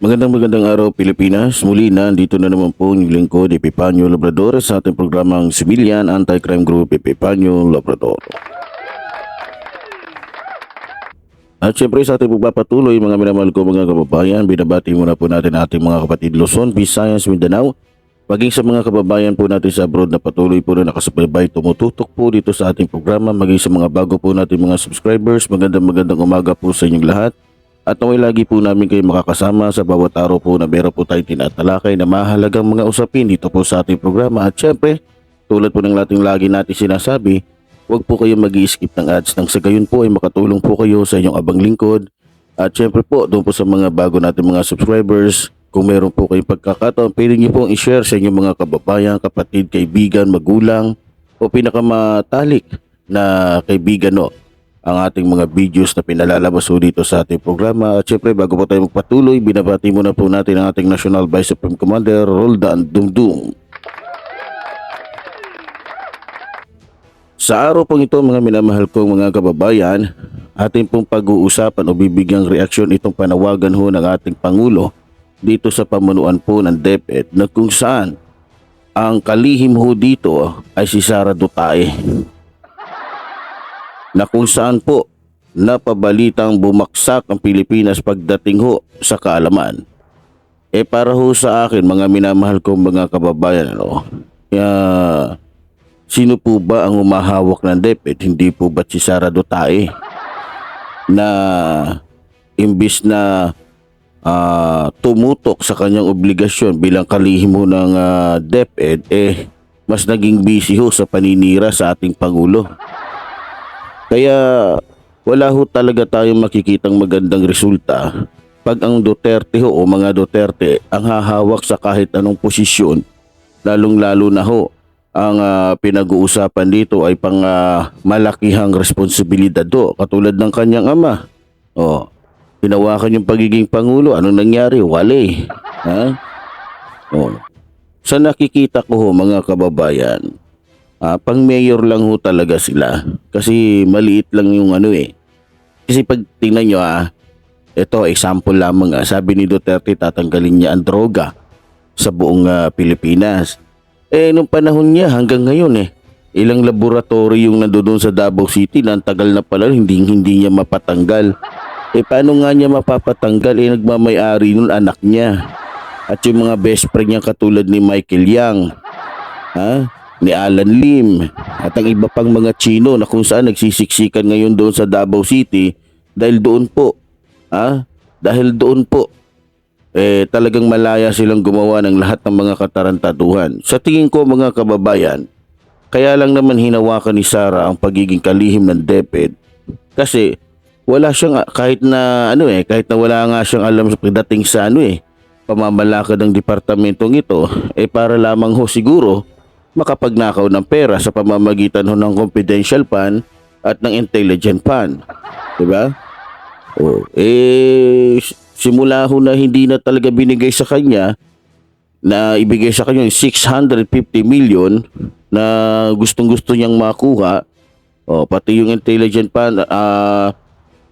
Magandang magandang araw Pilipinas. Muli na dito na naman po yung lingkod Epipanyo Labrador sa ating programang Civilian Anti-Crime Group Epipanyo Labrador. At syempre sa ating pagpapatuloy mga minamahal ko mga kababayan, binabati muna po natin ating mga kapatid Luzon, Visayas, Mindanao, maging sa mga kababayan po natin sa abroad na patuloy po na nakasubaybay, tumututok po dito sa ating programa, maging sa mga bago po natin mga subscribers, magandang magandang umaga po sa inyong lahat. At naway lagi po namin kayo makakasama sa bawat araw po na meron po tayong tinatalakay na mahalagang mga usapin dito po sa ating programa. At syempre, tulad po ng lating lagi natin sinasabi, huwag po kayong mag skip ng ads nang sa gayon po ay makatulong po kayo sa inyong abang lingkod. At syempre po, doon po sa mga bago natin mga subscribers, kung meron po kayong pagkakataon, pwede niyo pong i-share sa inyong mga kababayan, kapatid, kaibigan, magulang, o pinakamatalik na kaibigan no ang ating mga videos na pinalalabas po dito sa ating programa. At syempre, bago po tayo magpatuloy, binabati muna po natin ang ating National Vice Supreme Commander, Roldan Dumdum. Sa araw pong ito, mga minamahal kong mga kababayan, ating pong pag-uusapan o bibigyang reaksyon itong panawagan ho ng ating Pangulo dito sa pamunuan po ng DepEd na kung saan ang kalihim ho dito ay si Sara Dutay na kung saan po napabalitang bumaksak ang Pilipinas pagdating ho sa kaalaman. Eh para ho sa akin mga minamahal kong mga kababayan ano, ya, sino po ba ang umahawak ng DepEd? Hindi po ba si Sara Dutay na imbis na ah, tumutok sa kanyang obligasyon bilang kalihim ho ng ah, DepEd eh mas naging busy ho sa paninira sa ating Pangulo. Kaya wala ho talaga tayong makikitang magandang resulta pag ang Duterte ho o mga Duterte ang hahawak sa kahit anong posisyon lalong-lalo na ho ang ah, pinag-uusapan dito ay pang ah, malakihang responsibilidad do katulad ng kanyang ama. Oh, hinawakan yung pagiging pangulo, anong nangyari? Wale. Ha? Oh. Sa nakikita ko ho mga kababayan, Ah, pang mayor lang ho talaga sila. Kasi maliit lang yung ano eh. Kasi pag tingnan nyo ah, ito example lamang ah, sabi ni Duterte tatanggalin niya ang droga sa buong ah, Pilipinas. Eh nung panahon niya hanggang ngayon eh, ilang laboratory yung nandoon sa Davao City na tagal na pala hindi hindi niya mapatanggal. Eh paano nga niya mapapatanggal eh nagmamay-ari nun anak niya. At yung mga best friend niya katulad ni Michael Yang. Ha? Ni Alan Lim at ang iba pang mga Chino na kung saan nagsisiksikan ngayon doon sa Davao City dahil doon po ah dahil doon po eh talagang malaya silang gumawa ng lahat ng mga katarantaduhan. Sa tingin ko mga kababayan kaya lang naman hinawakan ni Sara ang pagiging kalihim ng DepEd kasi wala siyang kahit na ano eh kahit na wala nga siyang alam sa pagdating sa ano eh pamamalakad ng departamentong ito eh para lamang ho siguro makapagnakaw ng pera sa pamamagitan ho ng confidential fund at ng intelligent fund. Diba? O, eh, simula ho na hindi na talaga binigay sa kanya na ibigay sa kanya yung 650 million na gustong gusto niyang makuha o pati yung intelligent fund ah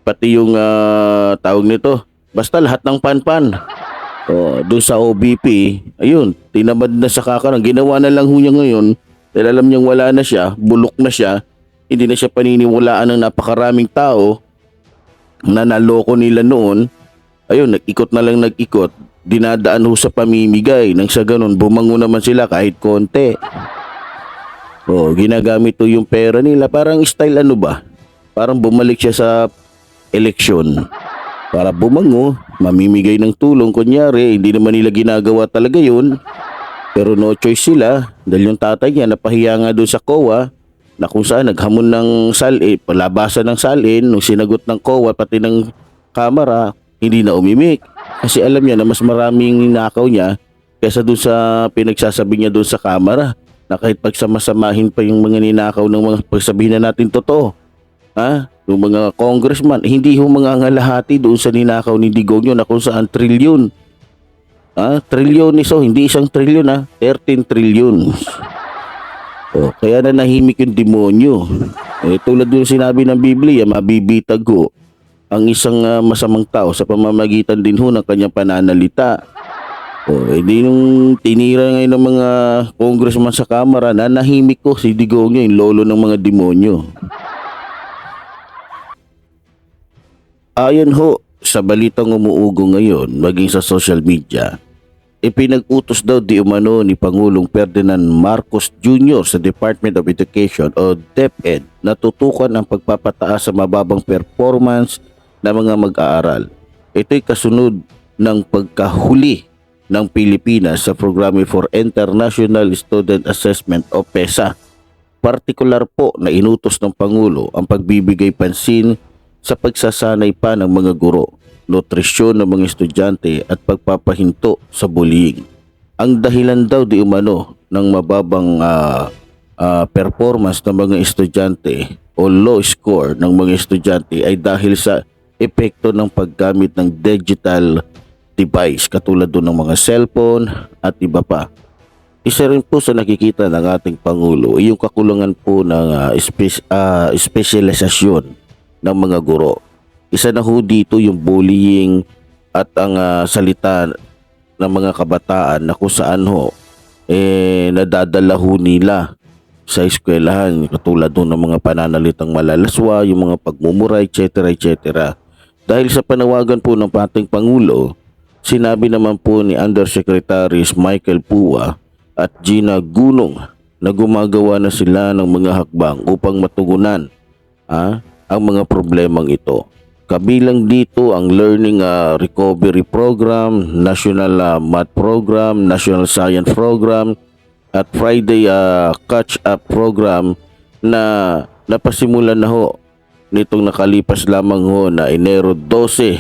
pati yung ah, tawag nito basta lahat ng pan-pan Oh, doon sa OBP, ayun, tinamad na sa kakarang. Ginawa na lang ho niya ngayon dahil alam niyang wala na siya, bulok na siya, hindi na siya paniniwalaan ng napakaraming tao na naloko nila noon. Ayun, nag-ikot na lang nag-ikot, dinadaan ho sa pamimigay. Nang sa ganun, bumango naman sila kahit konti. Oh, ginagamit to yung pera nila. Parang style ano ba? Parang bumalik siya sa eleksyon para bumango, mamimigay ng tulong. Kunyari, hindi naman nila ginagawa talaga yun. Pero no choice sila dahil yung tatay niya napahiya nga doon sa COA na kung saan naghamon ng salin, palabasan ng salin, nung sinagot ng COA pati ng kamera, hindi na umimik. Kasi alam niya na mas maraming nakaw niya kaysa doon sa pinagsasabi niya doon sa kamera. na kahit pagsamasamahin pa yung mga ninakaw ng mga pagsabihin na natin totoo. Ha? Yung mga congressman, hindi ho mga ngalahati doon sa ninakaw ni Digong na kung saan trilyon. Ha? Trilyon iso, hindi isang trilyon ha. 13 trilyon. O, kaya na nahimik yung demonyo. Eh, tulad yung sinabi ng Biblia, mabibitag ho ang isang ah, masamang tao sa pamamagitan din ho ng kanyang pananalita. O, eh di nung tinira ngayon ng mga congressman sa kamara na nahimik ko si Digong yung lolo ng mga demonyo. Ayon ho sa balitang umuugo ngayon maging sa social media, ipinag-utos daw di umano ni Pangulong Ferdinand Marcos Jr. sa Department of Education o DepEd na tutukan ang pagpapataas sa mababang performance ng mga mag-aaral. Ito'y kasunod ng pagkahuli ng Pilipinas sa Programa for International Student Assessment o PESA. Partikular po na inutos ng Pangulo ang pagbibigay pansin sa pagsasanay pa ng mga guro, nutrisyon ng mga estudyante at pagpapahinto sa bullying. Ang dahilan daw di umano ng mababang ah, ah, performance ng mga estudyante o low score ng mga estudyante ay dahil sa epekto ng paggamit ng digital device katulad doon ng mga cellphone at iba pa. Isa rin po sa nakikita ng ating Pangulo ay yung kakulangan po ng ah, espe- ah, espesyalisasyon ng mga guro. Isa na ho dito yung bullying at ang ah, salita ng mga kabataan na kung saan ho eh nadadala ho nila sa eskwelahan katulad ho ng mga pananalitang malalaswa, yung mga pagmumura, etc. etc. Dahil sa panawagan po ng pating Pangulo, sinabi naman po ni Undersecretaries Michael Pua at Gina Gunong na gumagawa na sila ng mga hakbang upang matugunan ah, ang mga problemang ito. Kabilang dito ang Learning ah, Recovery Program, National ah, Math Program, National Science Program, at Friday ah, Catch Up Program na napasimulan na ho nitong nakalipas lamang ho na Enero 12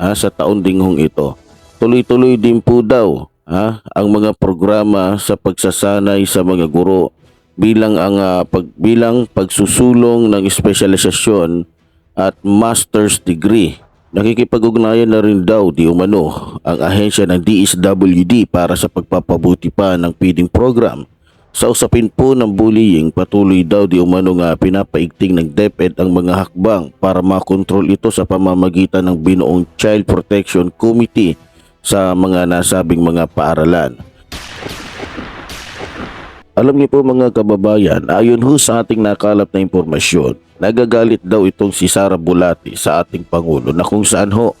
ah, sa taon dinghong ito. Tuloy-tuloy din po daw ah, ang mga programa sa pagsasanay sa mga guro bilang ang ah, pag, bilang pagsusulong ng espesyalisasyon at master's degree. Nakikipag-ugnayan na rin daw di umano ang ahensya ng DSWD para sa pagpapabuti pa ng feeding program. Sa usapin po ng bullying, patuloy daw di umano nga pinapaigting ng DepEd ang mga hakbang para makontrol ito sa pamamagitan ng binuong Child Protection Committee sa mga nasabing mga paaralan. Alam niyo po mga kababayan, ayon ho sa ating nakalap na impormasyon, nagagalit daw itong si Sara Bulati sa ating Pangulo na kung saan ho.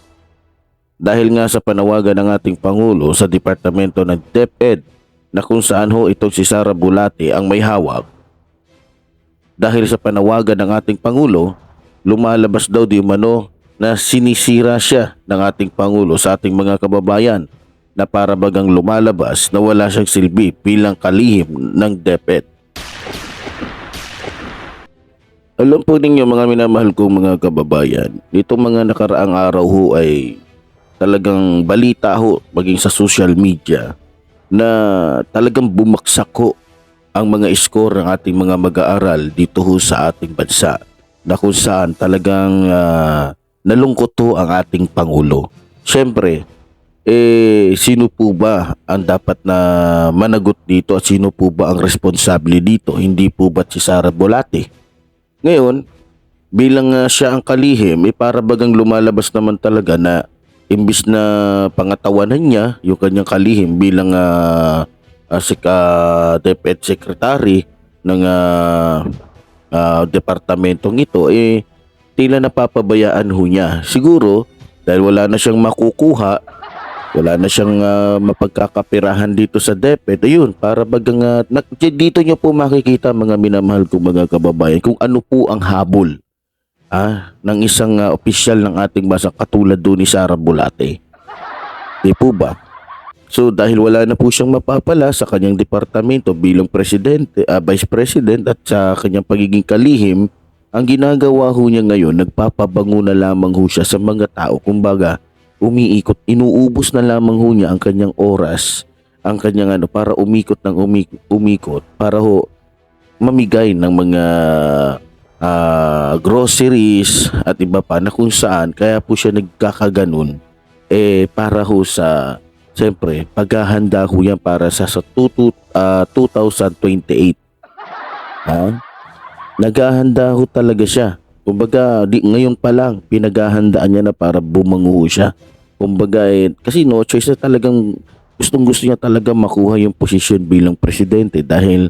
Dahil nga sa panawagan ng ating Pangulo sa Departamento ng DepEd na kung saan ho itong si Sara Bulati ang may hawak. Dahil sa panawagan ng ating Pangulo, lumalabas daw di umano na sinisira siya ng ating Pangulo sa ating mga kababayan na para bagang lumalabas na wala siyang silbi bilang kalihim ng DepEd. Alam po ninyo mga minamahal kong mga kababayan, itong mga nakaraang araw ho ay talagang balita ho maging sa social media na talagang bumaksak ho ang mga score ng ating mga mag-aaral dito ho sa ating bansa na kung saan talagang ah, nalungkot ho ang ating Pangulo. Siyempre, eh sino po ba ang dapat na managot dito at sino po ba ang responsable dito? Hindi po ba si Sara Bolate? Ngayon, bilang ah, siya ang kalihim, eh para bagang lumalabas naman talaga na imbis na pangatawanan niya yung kanyang kalihim bilang uh, uh, DepEd Secretary ng ah, ah, departamentong ito, eh tila napapabayaan ho niya. Siguro, dahil wala na siyang makukuha, wala na siyang ah, mapagkakapirahan dito sa DepEd. Ayun, para bagang na- dito niyo po makikita mga minamahal kong mga kababayan kung ano po ang habol ah, ng isang ah, opisyal ng ating bansa katulad doon ni Sara Bulate. Di po ba? So dahil wala na po siyang mapapala sa kanyang departamento bilang presidente, ah, vice president at sa kanyang pagiging kalihim, ang ginagawa ho niya ngayon, nagpapabango na lamang ho siya sa mga tao. Kumbaga, umiikot, inuubos na lamang ho niya ang kanyang oras ang kanyang ano para umikot ng umik- umikot para ho mamigay ng mga ah, groceries at iba pa na kung saan kaya po siya nagkakaganon. Eh para ho sa siyempre paghahanda ho yan para sa sa tutu, ah, 2028 ha? Naghahanda ho talaga siya kumbaga di, ngayon pa lang pinaghahandaan niya na para bumango siya. Kumbaga eh, kasi no choice na talagang gustong gusto niya talaga makuha yung posisyon bilang presidente dahil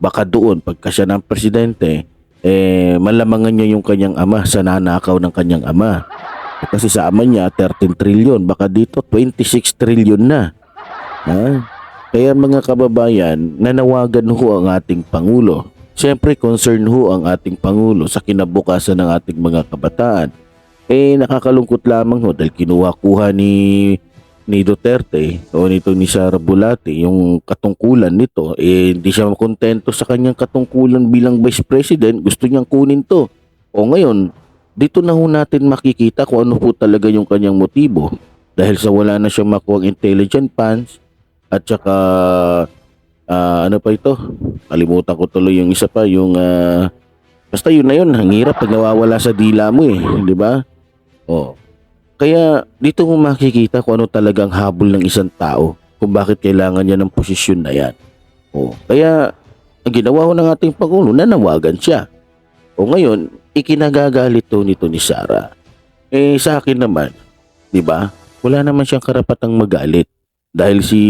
baka doon pagka siya ng presidente eh malamangan niya yung kanyang ama sa nanakaw ng kanyang ama. Eh, kasi sa ama niya 13 trillion. Baka dito 26 trillion na. Ha? kaya mga kababayan nanawagan ho ang ating Pangulo Siyempre concern ho ang ating Pangulo sa kinabukasan ng ating mga kabataan. Eh nakakalungkot lamang ho dahil kinuha-kuha ni ni Duterte o nito ni Sara Bulati yung katungkulan nito. Eh hindi siya kontento sa kanyang katungkulan bilang vice president. Gusto niyang kunin to. O ngayon dito na ho natin makikita kung ano po talaga yung kanyang motibo. Dahil sa wala na siyang makuha intelligent funds at saka ah, ano pa ito kalimutan ko tuloy yung isa pa yung ah, basta yun na yun ang hirap pag nawawala sa dila mo eh di ba oh kaya dito mo makikita kung ano talagang habol ng isang tao kung bakit kailangan niya ng posisyon na yan. O, kaya ang ginawa ko ng ating Pangulo, nanawagan siya. O ngayon, ikinagagalit to nito ni Sara. Eh sa akin naman, di ba? Wala naman siyang karapatang magalit. Dahil si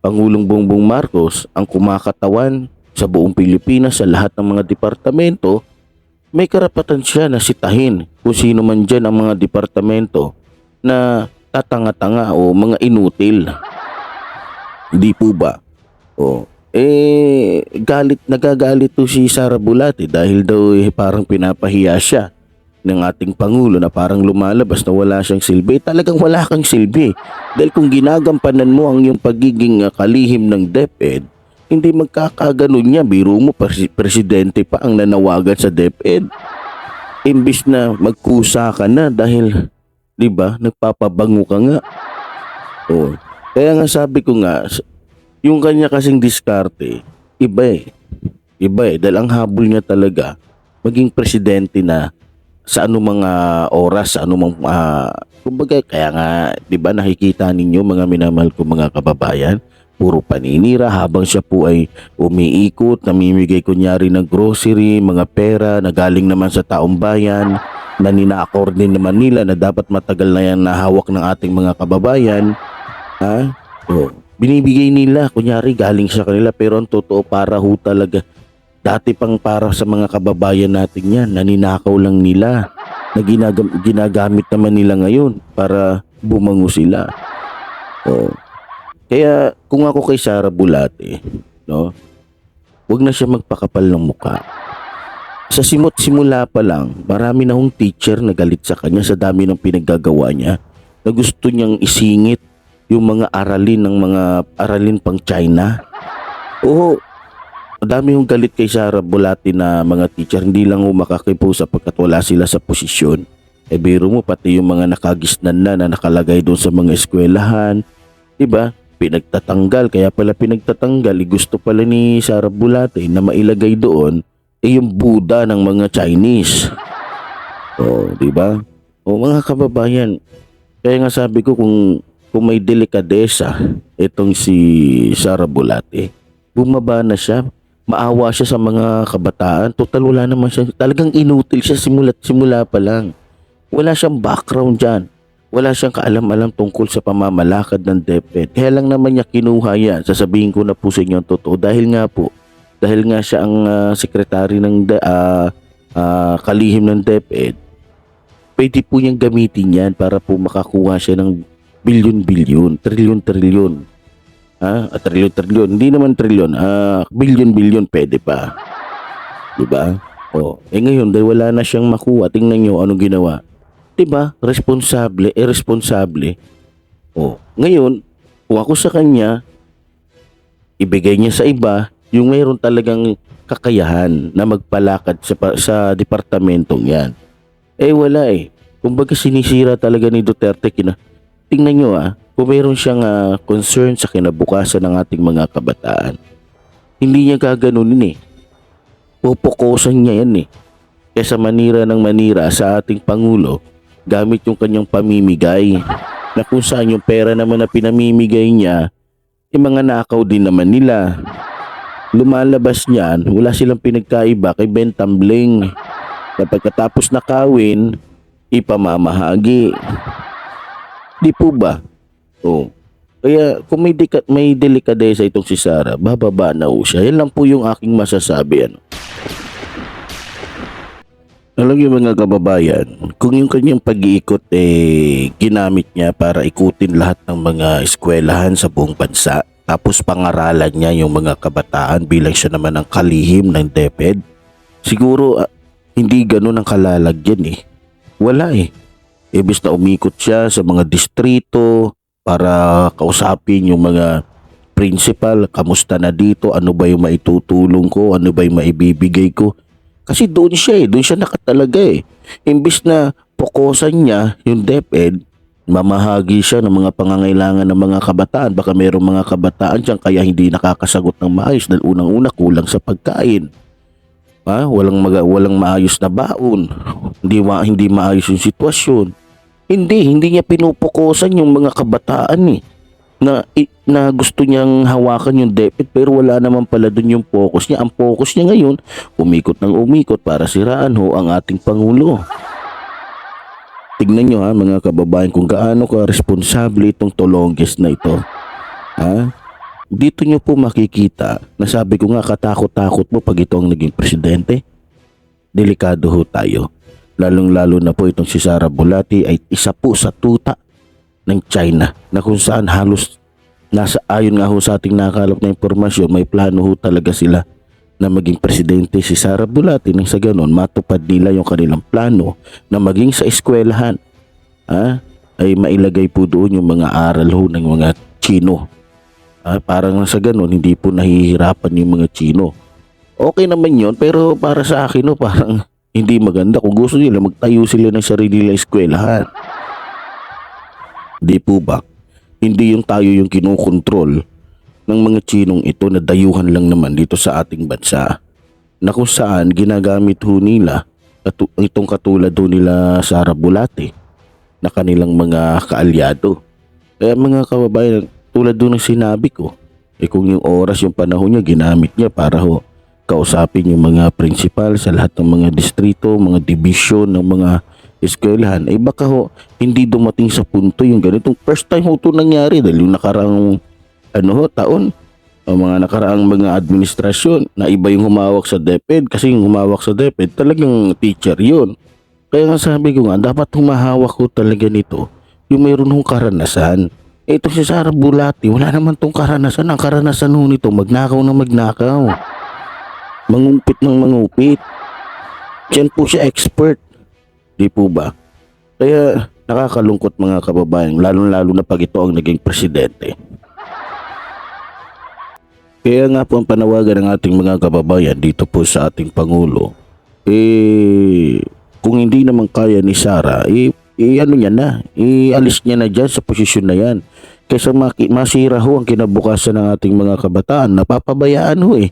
Pangulong Bongbong Marcos ang kumakatawan sa buong Pilipinas sa lahat ng mga departamento may karapatan siya na sitahin kung sino man dyan ang mga departamento na tatanga-tanga o mga inutil. Hindi po ba? O, eh, galit, nagagalit to si Sara Bulati dahil daw eh, parang pinapahiya siya ng ating Pangulo na parang lumalabas na wala siyang silbi. Eh, talagang wala kang silbi. Dahil kung ginagampanan mo ang iyong pagiging ah, kalihim ng DepEd, hindi magkakaganon niya. Biro mo, pres- presidente pa ang nanawagan sa DepEd. Imbis na magkusa ka na dahil, di ba, nagpapabango ka nga. Oh. Kaya nga sabi ko nga, yung kanya kasing diskarte, iba eh. Iba eh. Dahil ang habol niya talaga, maging presidente na sa anumang ah, oras, sa anumang, ah, kumbaga, kaya nga, di ba, nakikita ninyo mga minamahal ko mga kababayan, puro paninira habang siya po ay umiikot, namimigay kunyari ng grocery, mga pera na galing naman sa taong bayan, na nina-accord din naman nila na dapat matagal na yan nahawak ng ating mga kababayan. Ha? O, binibigay nila, kunyari galing sa kanila pero ang totoo para ho talaga. Dati pang para sa mga kababayan natin yan, naninakaw lang nila. Na ginagam- ginagamit naman nila ngayon para bumango sila. O, kaya kung ako kay Sara Bulate, no, wag na siya magpakapal ng muka. Sa simot simula pa lang, marami na hong teacher na galit sa kanya sa dami ng pinaggagawa niya na gusto niyang isingit yung mga aralin ng mga aralin pang China. Oo, madami yung galit kay Sara Bulati na mga teacher, hindi lang ho makakipo sapagkat wala sila sa posisyon. E biro mo pati yung mga nakagisnan na na nakalagay doon sa mga eskwelahan, 'di ba? Pinagtatanggal, kaya pala pinagtatanggal, eh, gusto pala ni Sara Bulate na mailagay doon eh yung Buddha ng mga Chinese. O, di ba? O mga kababayan, kaya nga sabi ko kung kung may delikadesa itong si Sara Bulate, bumaba na siya, maawa siya sa mga kabataan. Total wala naman siya, talagang inutil siya simula't simula pa lang. Wala siyang background dyan. Wala siyang kaalam-alam tungkol sa pamamalakad ng DepEd. Kaya lang naman niya kinuha yan. Sasabihin ko na po sa inyo ang totoo. Dahil nga po, dahil nga siya ang ah, sekretary ng ah, ah, kalihim ng DepEd, pwede po niyang gamitin yan para po makakuha siya ng bilyon-bilyon, trilyon-trilyon. Ha? Ah, trilyon-trilyon. Hindi naman trilyon. Ah, bilyon-bilyon pwede pa. Di ba? Oh, eh ngayon dahil wala na siyang makuha, tingnan niyo anong ginawa. 'Di ba? Responsable, irresponsable. Oh, ngayon, kung ako sa kanya, ibigay niya sa iba yung mayroon talagang kakayahan na magpalakad sa, sa departamentong yan. Eh wala eh. Kumbaga sinisira talaga ni Duterte kina tingnan nyo ah, kung mayroon siyang ah, concern sa kinabukasan ng ating mga kabataan, hindi niya gaganunin eh. Pupukosan niya yan eh. Kesa manira ng manira sa ating Pangulo, gamit yung kanyang pamimigay. Na kung saan yung pera naman na pinamimigay niya, yung mga nakaw din naman nila. Lumalabas niyan, wala silang pinagkaiba kay Ben Tambling. Na pagkatapos nakawin, ipamamahagi. Di po ba? Oh. Kaya kung may, dika, may delikadesa itong si Sarah, bababa na ho siya. Yan lang po yung aking masasabi. Ano? Alam niyo mga kababayan, kung yung kanyang pag-iikot eh ginamit niya para ikutin lahat ng mga eskwelahan sa buong bansa, tapos pangaralan niya yung mga kabataan bilang siya naman ang kalihim ng DepEd, siguro ah, hindi ganun ang kalalagyan eh. Wala eh. Ibis na umikot siya sa mga distrito para kausapin yung mga principal, kamusta na dito, ano ba yung maitutulong ko, ano ba yung maibibigay ko. Kasi doon siya eh, doon siya nakatalaga eh. Imbis na pokosan niya yung DepEd, mamahagi siya ng mga pangangailangan ng mga kabataan. Baka mayroong mga kabataan dyan kaya hindi nakakasagot ng maayos dahil unang-una kulang sa pagkain. Ha? Walang, maga, walang maayos na baon. Hindi, ma, hindi maayos yung sitwasyon. Hindi, hindi niya pinupukosan yung mga kabataan eh na na gusto niyang hawakan yung DepEd pero wala naman pala dun yung focus niya. Ang focus niya ngayon, umikot ng umikot para siraan ho ang ating Pangulo. Tignan niyo ha mga kababayan kung gaano ka responsable itong tolongges na ito. Ha? Dito niyo po makikita na sabi ko nga katakot-takot mo pag ito ang naging presidente. Delikado ho tayo. Lalong-lalo na po itong si Sara Bulati ay isa po sa tuta ng China na kung saan halos nasa ayon nga ho sa ating nakalap na impormasyon may plano ho talaga sila na maging presidente si Sara Bulati nang sa ganon matupad nila yung kanilang plano na maging sa eskwelahan. Ha, ay mailagay po doon yung mga aral ho ng mga Chino. Ha, parang sa ganon hindi po nahihirapan yung mga Chino. Okay naman yon pero para sa akin ho parang hindi maganda kung gusto nila magtayo sila ng sarili nilang eskwelahan Di po ba? Hindi yung tayo yung kinukontrol ng mga Chinong ito na dayuhan lang naman dito sa ating bansa. Na kung saan ginagamit ho nila itong katulad ho nila Sara Bulate na kanilang mga kaalyado. Kaya mga kababayan, tulad doon ng sinabi ko, eh kung yung oras, yung panahon niya, ginamit niya para ho kausapin yung mga principal sa lahat ng mga distrito, mga division ng mga eskwelahan, ay baka ho, hindi dumating sa punto yung ganitong first time ho ito nangyari dahil yung nakaraang ano ho, taon, ang mga nakaraang mga administrasyon na iba yung humawak sa DepEd kasi yung humawak sa DepEd talagang teacher yun. Kaya nga sabi ko nga, dapat humahawak ko talaga nito yung mayroon hong karanasan. Eh, Ito si Sara Bulati, wala naman tong karanasan. Ang karanasan ho nito, magnakaw na magnakaw. Mangupit ng mangupit. Diyan po siya expert. Di po ba? Kaya nakakalungkot mga kababayan, lalo-lalo na pag ito ang naging presidente. Kaya nga po ang panawagan ng ating mga kababayan dito po sa ating Pangulo, eh, kung hindi naman kaya ni Sara, eh, eh ano niya na, ialis niya na dyan sa posisyon na yan. Kaysa masira ho ang kinabukasan ng ating mga kabataan, napapabayaan ho eh.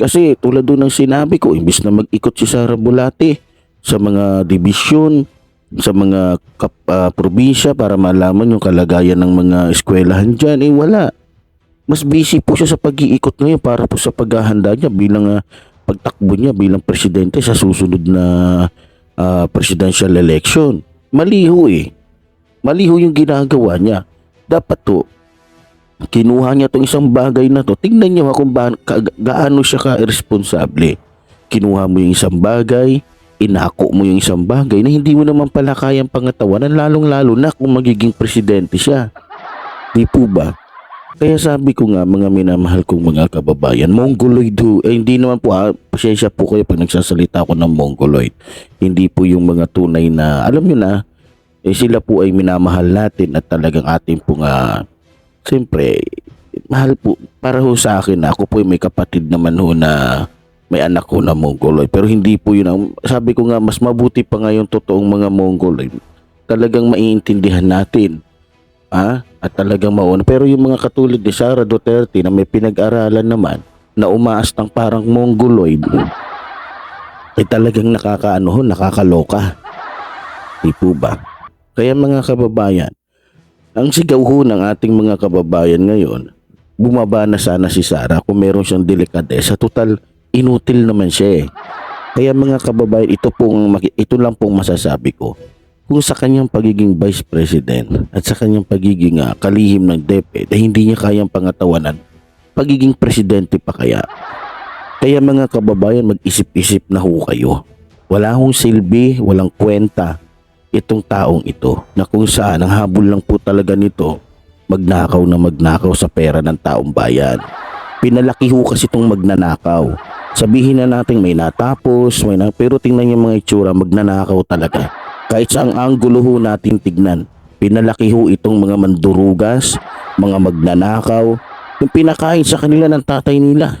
Kasi tulad doon ng sinabi ko, imbis na mag-ikot si Sara Bulati sa mga division, sa mga kap, ah, probinsya para malaman yung kalagayan ng mga eskwelahan dyan, eh wala. Mas busy po siya sa pag-iikot ngayon para po sa paghahanda niya bilang ah, pagtakbo niya bilang presidente sa susunod na ah, presidential election. Maliho eh. Maliho yung ginagawa niya. Dapat to, kinuha niya tong isang bagay na to. Tingnan niyo kung ba, ka, gaano siya ka-irresponsable. Kinuha mo yung isang bagay, inako mo yung isang bagay na hindi mo naman pala kayang pangatawanan lalong-lalo na kung magiging presidente siya. Di po ba? Kaya sabi ko nga mga minamahal kong mga kababayan, Mongoloid ho, eh, hindi naman po, ah, pasensya po kayo pag nagsasalita ako ng Mongoloid. Hindi po yung mga tunay na, alam nyo na, eh, sila po ay minamahal natin at talagang ating po nga, siyempre, mahal po, para ho sa akin, ako po ay may kapatid naman ho na may anak ko na Mongoloid. Pero hindi po yun, ang, sabi ko nga, mas mabuti pa nga yung totoong mga Mongoloid. Talagang maiintindihan natin Ha? At talagang mauna. Pero yung mga katulad ni Sara Duterte na may pinag-aralan naman na umaas ng parang mongoloid, ay talagang nakakaano ho, nakakaloka. Di po ba? Kaya mga kababayan, ang sigaw ho ng ating mga kababayan ngayon, bumaba na sana si Sara kung meron siyang delikadesa. Total, inutil naman siya eh. Kaya mga kababayan, ito, pong, ito lang pong masasabi ko. Kung sa kanyang pagiging vice president at sa kanyang pagiging ah, kalihim ng DepEd, eh, hindi niya kayang pangatawanan, pagiging presidente pa kaya. Kaya mga kababayan, mag-isip-isip na ho kayo. Wala hong silbi, walang kwenta itong taong ito na kung saan ang habol lang po talaga nito magnakaw na magnakaw sa pera ng taong bayan. Pinalaki ho kasi itong magnanakaw. Sabihin na natin may natapos, may na, pero tingnan niyo mga itsura, magnanakaw talaga. Kahit sa ang anggulo ho natin tignan, pinalaki ho itong mga mandurugas, mga magnanakaw, yung pinakain sa kanila ng tatay nila.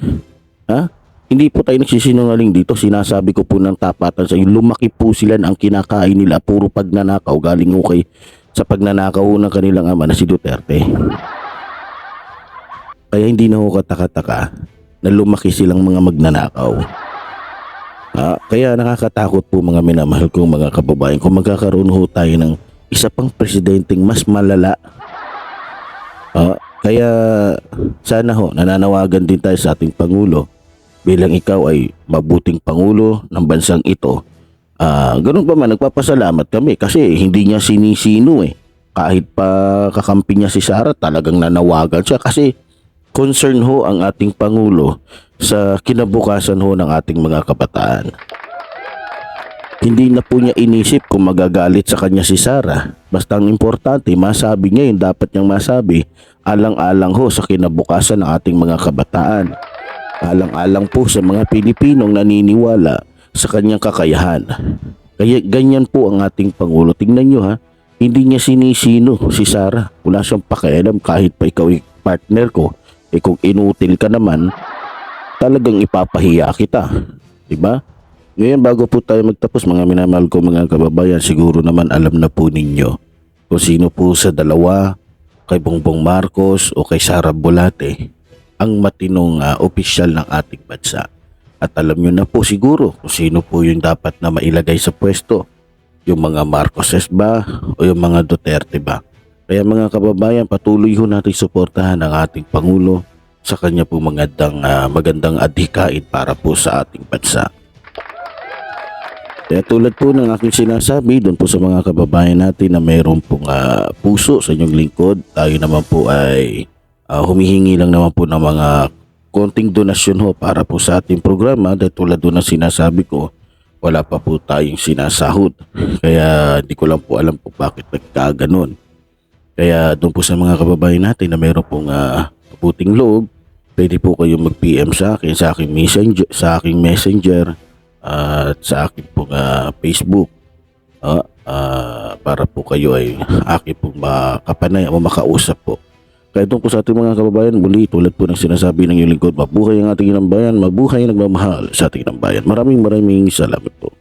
Ha? Hindi po tayo nagsisinungaling dito. Sinasabi ko po ng tapatan sa. Lumaki po sila ang kinakain nila. Puro pagnanakaw. Galing ho kay sa pagnanakaw ng kanilang ama na si Duterte. Kaya hindi na ho kataka-taka na lumaki silang mga magnanakaw. Ah, kaya nakakatakot po mga minamahal kong mga kababayan kung magkakaroon ho tayo ng isa pang presidenteng mas malala. Ah, kaya sana ho nananawagan din tayo sa ating Pangulo bilang ikaw ay mabuting Pangulo ng bansang ito. Ah, ganun pa man, nagpapasalamat kami kasi hindi niya sinisino eh. Kahit pa kakampi niya si Sara, talagang nanawagan siya kasi concern ho ang ating Pangulo sa kinabukasan ho ng ating mga kabataan. Hindi na po niya inisip kung magagalit sa kanya si Sara. Basta ang importante, masabi niya yung dapat niyang masabi, alang-alang ho sa kinabukasan ng ating mga kabataan. Alang-alang po sa mga Pilipinong naniniwala sa kanyang kakayahan. Kaya ganyan po ang ating Pangulo. Tingnan nyo ha, hindi niya sinisino si Sara. Wala siyang pakialam kahit pa ikaw ay partner ko. Eh kung inutil ka naman, talagang ipapahiya kita. Diba? Ngayon bago po tayo magtapos mga minamahal ko mga kababayan, siguro naman alam na po ninyo kung sino po sa dalawa, kay Bongbong Marcos o kay Sara Bolate, ang matinong ah, opisyal ng ating bansa. At alam nyo na po siguro kung sino po yung dapat na mailagay sa pwesto. Yung mga Marcoses ba o yung mga Duterte ba? Kaya mga kababayan, patuloy ho natin suportahan ang ating Pangulo sa kanya po magandang, ah, magandang adhikain para po sa ating bansa. Kaya tulad po ng aking sinasabi doon po sa mga kababayan natin na mayroon pong ah, puso sa inyong lingkod, tayo naman po ay ah, humihingi lang naman po ng mga konting donasyon ho para po sa ating programa dahil tulad doon na sinasabi ko, wala pa po tayong sinasahod. Kaya hindi ko lang po alam po bakit nagkaganon. Kaya doon po sa mga kababayan natin na mayroon pong ah, puting loob, pwede po kayong mag-PM sa akin sa aking messenger, sa aking messenger at sa akin pong ah, Facebook. Ah, ah, para po kayo ay akin pong makapanay o makausap po. Doon po sa ating mga kababayan, muli tulad po ng sinasabi ng iyong lingkod, mabuhay ang ating inang bayan, mabuhay ang nagmamahal sa ating inang bayan. Maraming maraming salamat po.